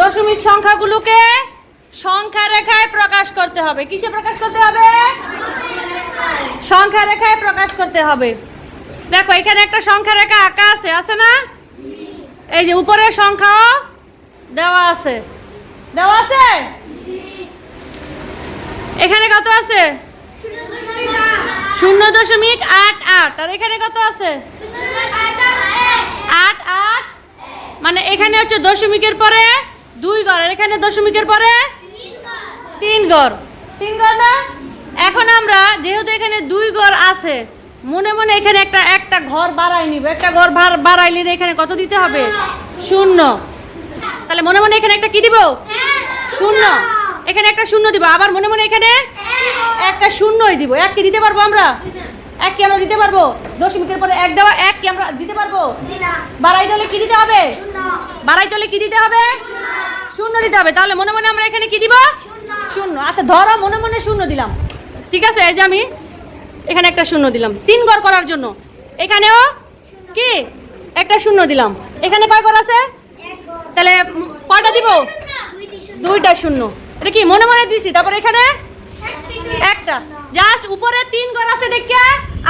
দশমিক সংখ্যাগুলোকে সংখ্যা রেখায় প্রকাশ করতে হবে। কিসে প্রকাশ করতে হবে? সংখ্যা রেখায় প্রকাশ করতে হবে। দেখো, এখানে একটা সংখ্যা রেখা আঁকা আছে আছে না? এই যে উপরের সংখ্যাও দেওয়া আছে। দেওয়া আছে? এখানে কত আছে? শূন্য দশমিক আট আট। আর এখানে কত আছে? আট আট। মানে এখানে হচ্ছে দশমিকের পরে দুই ঘর আর এখানে দশমিকের পরে? তিন ঘর। তিন ঘর না? এখন আমরা যেহেতু এখানে দুই ঘর আছে মনে মনে এখানে একটা একটা ঘর বাড়াই নিব। একটা ঘর বাড়াইলে এখানে কত দিতে হবে? শূন্য। তাহলে মনে মনে এখানে একটা কি দিব? শূন্য। এখানে একটা শূন্য দিব। আবার মনে মনে এখানে একটা শূন্যই দিব। এক কি দিতে পারব আমরা? এক কি আমরা দিতে পারব? দশমিকের পরে এক দেওয়া এক কি আমরা দিতে পারব? বাড়াইতে হলে কি দিতে হবে? বাড়াইতে হলে কি দিতে হবে? শূন্য দিতে হবে। তাহলে মনে মনে আমরা এখানে কি দিব? শূন্য। আচ্ছা ধরো মনে মনে শূন্য দিলাম। ঠিক আছে এই যে আমি এখানে একটা শূন্য দিলাম। তিন ঘর করার জন্য। এখানেও কি? একটা শূন্য দিলাম। এখানে কয় ঘর আছে? তাহলে কয়টা দিব? দুইটা শূন্য। এটা কি মনে মনে দিছি? তারপর এখানে একটা। জাস্ট উপরে তিন ঘর আছে দেখে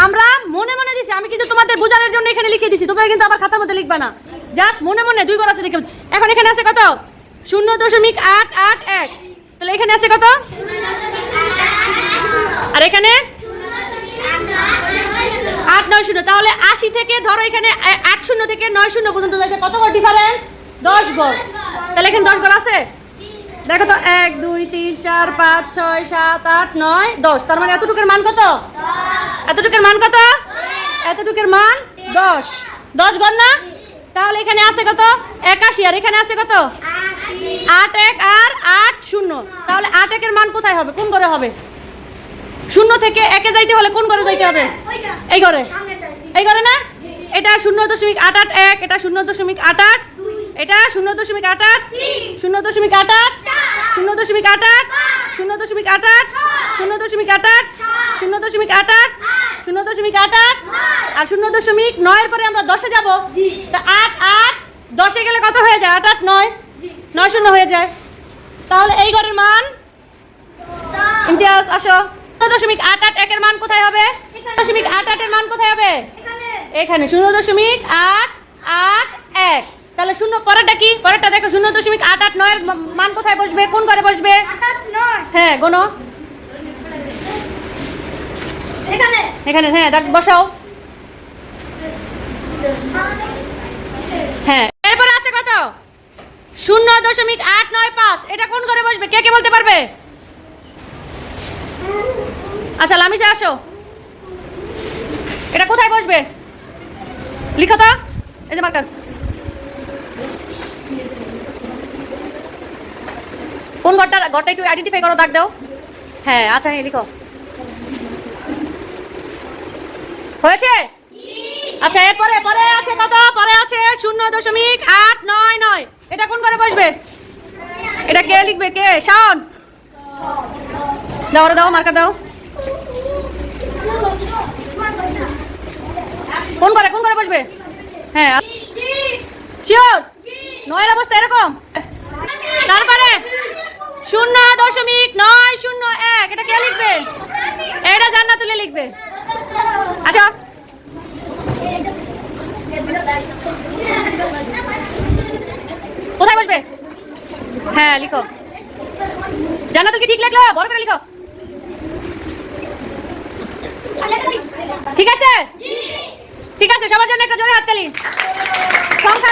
আমরা মনে মনে দিছি। আমি কিন্তু তোমাদের বোঝানোর জন্য এখানে লিখে দিছি। তোমরা কিন্তু আবার খাতার মধ্যে লিখবা না। জাস্ট মনে মনে দুই ঘর আছে দেখে। এখন এখানে আছে কত? শূন্য দশমিক আট আট এক। তাহলে এখানে আছে কত? আর এখানে? আট নয় শূন্য। তাহলে আশি থেকে ধরো এখানে আট শূন্য থেকে নয় শূন্য পর্যন্ত যাইতে কত ঘর ডিফারেন্স দশ ঘর তাহলে এখানে দশ ঘর আছে? দেখো তো, এক, দুই, তিন, চার, পাঁচ, ছয়, সাত, আট, নয়, দশ। তার মানে এতটুকুর মান কত? এতটুকুর মান কত? এতটুকুর মান দশ। দশ ঘর না? তাহলে এখানে আছে কত? একাশি। আর এখানে আছে কত? আট এক আর আট শূন্য তাহলে আট একের মান কোথায় হবে কোন ঘরে হবে শূন্য থেকে একে যাইতে হলে কোন ঘরে যাইতে হবে এই ঘরে এই ঘরে না এটা শূন্য দশমিক আট আট এক এটা শূন্য দশমিক আট আট এটা শূন্য দশমিক আট আট শূন্য দশমিক আট আট শূন্য দশমিক আট আট শূন্য দশমিক আট আট শূন্য দশমিক আট আট শূন্য দশমিক আট আট শূন্য দশমিক আট আট আর শূন্য দশমিক নয়ের পরে আমরা দশে যাব তা আট আট দশে গেলে কত হয়ে যায় আট আট নয় নয় শূন্য হয়ে যায়। তাহলে এই ঘরের মান? ইমতিয়াজ আসো। দশমিক আট আট একের মান কোথায় হবে? দশমিক আট আটের মান কোথায় হবে? এখানে। শূন্য দশমিক আট আট এক। তাহলে শূন্য পরেরটা কি? পরেরটা দেখো শূন্য দশমিক আট আট নয়ের মান কোথায় বসবে? কোন ঘরে বসবে? হ্যাঁ গোনো। এখানে। হ্যাঁ দেখ বসাও হ্যাঁ এরপরে আছে কত শূন্য দশমিক আট নয় পাঁচ। এটা কোন ঘরে বসবে? কে কে বলতে পারবে? আচ্ছা লামিসা আসো। এটা কোথায় বসবে? লিখো তো। এই যে মার্কার। কোন ঘরটা? ঘরটা একটু আইডেন্টিফাই করো, দাগ দাও। হ্যাঁ আচ্ছা লিখো। হয়েছে? আচ্ছা এরপরে, পরে আছে কত পরে আছে শূন্য দশমিক আট নয় নয়। এটা কোন ঘরে বসবে? এটা কে লিখবে? কে? শাওন। দাও দাও মার্কার দাও। কোন ঘরে কোন ঘরে বসবে? হ্যাঁ শিওর নয়ের অবস্থা এরকম। তারপরে, শূন্য দশমিক নয় শূন্য এক এটা কে লিখবে এটা জান্নাত তুলে লিখবে আচ্ছা কোথায় বসবে হ্যাঁ লিখো। জান্নাতুল কি ঠিক লাগল? বড় করে লিখো। ঠিক আছে? ঠিক আছে, সবার জন্য একটা জোরে হাততালি। সংখ্যা